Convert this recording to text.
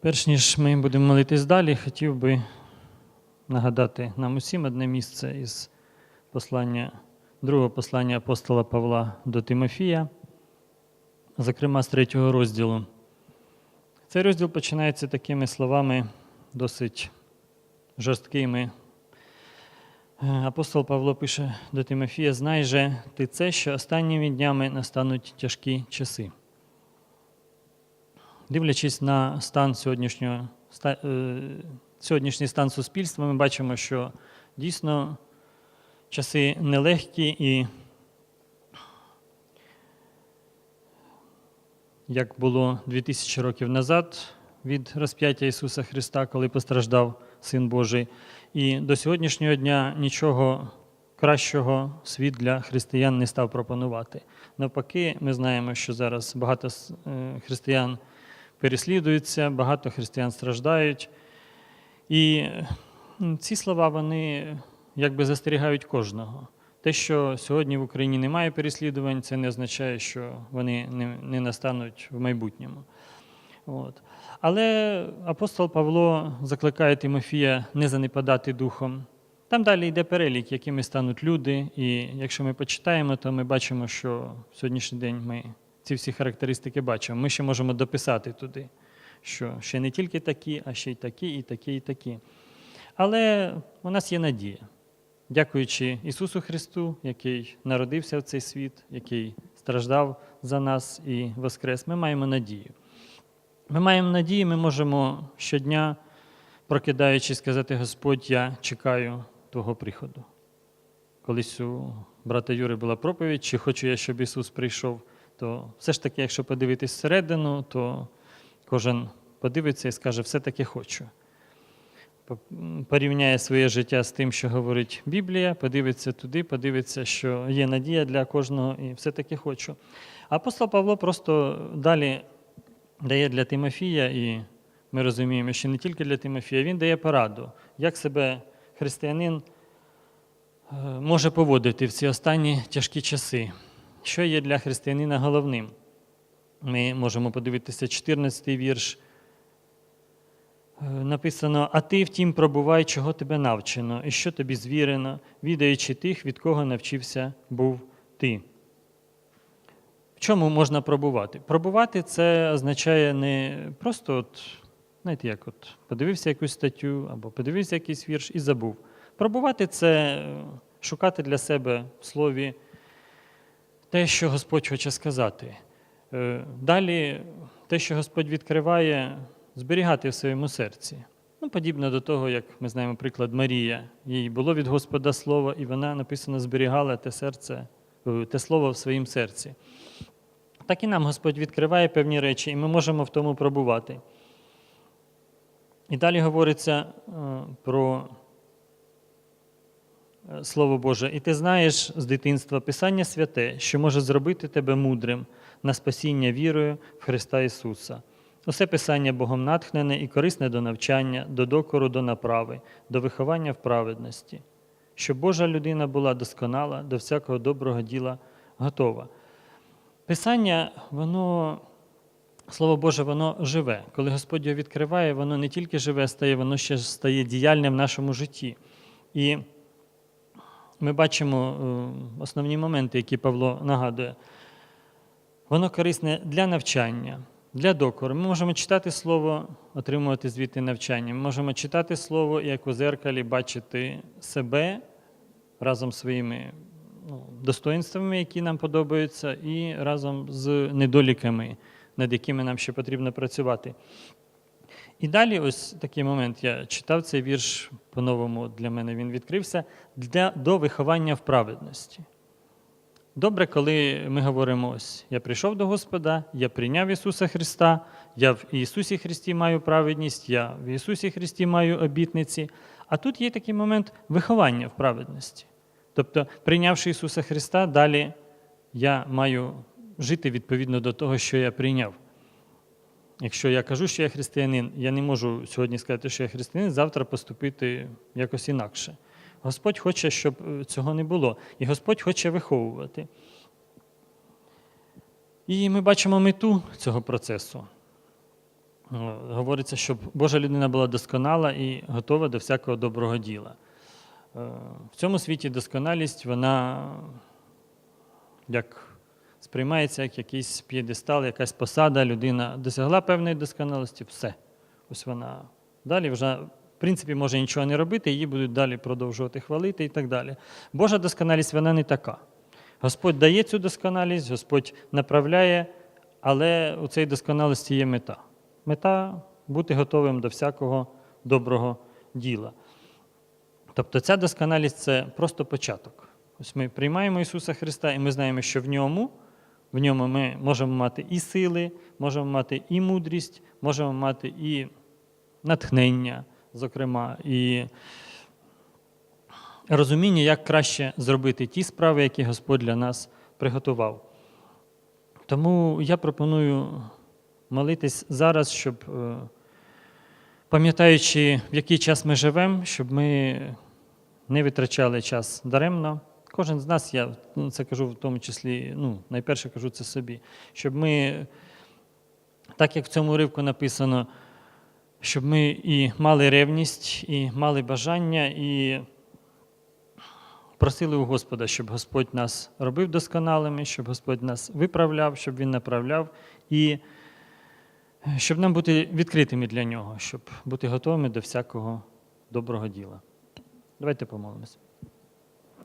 Перш ніж ми будемо молитись далі, хотів би нагадати нам усім одне місце із послання, другого послання апостола Павла до Тимофія, зокрема з третього розділу. Цей розділ починається такими словами, досить жорсткими. Е, Апостол Павло пише до Тимофія: Знай же ти це, що останніми днями настануть тяжкі часи. Дивлячись на стан сьогоднішнього, е, сьогоднішній стан суспільства, ми бачимо, що дійсно часи нелегкі і, як було 2000 років назад від розп'яття Ісуса Христа, коли постраждав Син Божий, і до сьогоднішнього дня нічого кращого світ для християн не став пропонувати. Навпаки, ми знаємо, що зараз багато е, християн переслідуються, багато християн страждають. І ці слова вони якби застерігають кожного. Те, що сьогодні в Україні немає переслідувань, це не означає, що вони не, не настануть в майбутньому. От. Але апостол Павло закликає Тимофія не занепадати духом. Там далі йде перелік, якими стануть люди, і якщо ми почитаємо, то ми бачимо, що в сьогоднішній день ми ці всі характеристики бачимо. Ми ще можемо дописати туди, що ще не тільки такі, а ще й такі, і такі, і такі. Але у нас є надія. Дякуючи Ісусу Христу, який народився в цей світ, який страждав за нас і воскрес, ми маємо надію. Ми маємо надію, ми можемо щодня, прокидаючись, сказати, Господь, я чекаю Твого приходу. Колись у брата Юри була проповідь, чи хочу я, щоб Ісус прийшов, то все ж таки, якщо подивитись всередину, то кожен подивиться і скаже, все-таки хочу. Порівняє своє життя з тим, що говорить Біблія, подивиться туди, подивиться, що є надія для кожного, і все-таки хочу. Апостол Павло просто далі дає для Тимофія, і ми розуміємо, що не тільки для Тимофія, він дає пораду, як себе християнин може поводити в ці останні тяжкі часи. Що є для християнина головним? Ми можемо подивитися 14-й вірш. Написано: А ти, втім, пробувай, чого тебе навчено, і що тобі звірено, відаючи тих, від кого навчився був ти. В чому можна пробувати? Пробувати це означає не просто, от, знаєте, як от подивився якусь статтю або подивився якийсь вірш і забув. Пробувати це шукати для себе в слові те, що Господь хоче сказати. Далі, те, що Господь відкриває, зберігати в своєму серці. Ну, Подібно до того, як ми знаємо приклад Марія. Їй було від Господа слово, і вона написано зберігала те серце, те слово в своїм серці. Так і нам Господь відкриває певні речі, і ми можемо в тому пробувати. І далі говориться про Слово Боже, і ти знаєш з дитинства Писання святе, що може зробити тебе мудрим на спасіння вірою в Христа Ісуса. Усе Писання Богом натхнене і корисне до навчання, до докору, до направи, до виховання в праведності, щоб Божа людина була досконала, до всякого доброго діла готова. Писання, воно, Слово Боже, воно живе. Коли Господь його відкриває, воно не тільки живе стає, воно ще стає діяльним в нашому житті. І ми бачимо основні моменти, які Павло нагадує. Воно корисне для навчання, для докору. Ми можемо читати слово, отримувати звідти навчання. Ми можемо читати слово, як у зеркалі бачити себе разом з своїми ну, достоинствами, які нам подобаються, і разом з недоліками, над якими нам ще потрібно працювати. І далі, ось такий момент, я читав цей вірш по-новому для мене він відкрився для, до виховання в праведності. Добре, коли ми говоримо, ось я прийшов до Господа, я прийняв Ісуса Христа, я в Ісусі Христі маю праведність, я в Ісусі Христі маю обітниці. А тут є такий момент виховання в праведності. Тобто, прийнявши Ісуса Христа, далі я маю жити відповідно до того, що я прийняв. Якщо я кажу, що я християнин, я не можу сьогодні сказати, що я християнин, завтра поступити якось інакше. Господь хоче, щоб цього не було. І Господь хоче виховувати. І ми бачимо мету цього процесу. е, говориться, щоб Божа людина була досконала і готова до всякого доброго діла. Е, В цьому світі досконалість, вона як сприймається як якийсь п'єдестал, якась посада, людина досягла певної досконалості, все. Ось вона далі вже, в принципі, може нічого не робити, її будуть далі продовжувати хвалити і так далі. Божа досконалість, вона не така. Господь дає цю досконалість, Господь направляє, але у цій досконалості є мета. Мета бути готовим до всякого доброго діла. Тобто ця досконалість це просто початок. Ось ми приймаємо Ісуса Христа, і ми знаємо, що в ньому, в ньому ми можемо мати і сили, можемо мати і мудрість, можемо мати і натхнення, зокрема, і розуміння, як краще зробити ті справи, які Господь для нас приготував. Тому я пропоную молитись зараз, щоб, е, пам'ятаючи, в який час ми живемо, щоб ми не витрачали час даремно. Кожен з нас, я це кажу в тому числі, ну, найперше кажу це собі, щоб ми, так як в цьому уривку написано, щоб ми і мали ревність, і мали бажання, і просили у Господа, щоб Господь нас робив досконалими, щоб Господь нас виправляв, щоб Він направляв, і щоб нам бути відкритими для нього, щоб бути готовими до всякого доброго діла. Давайте помолимося.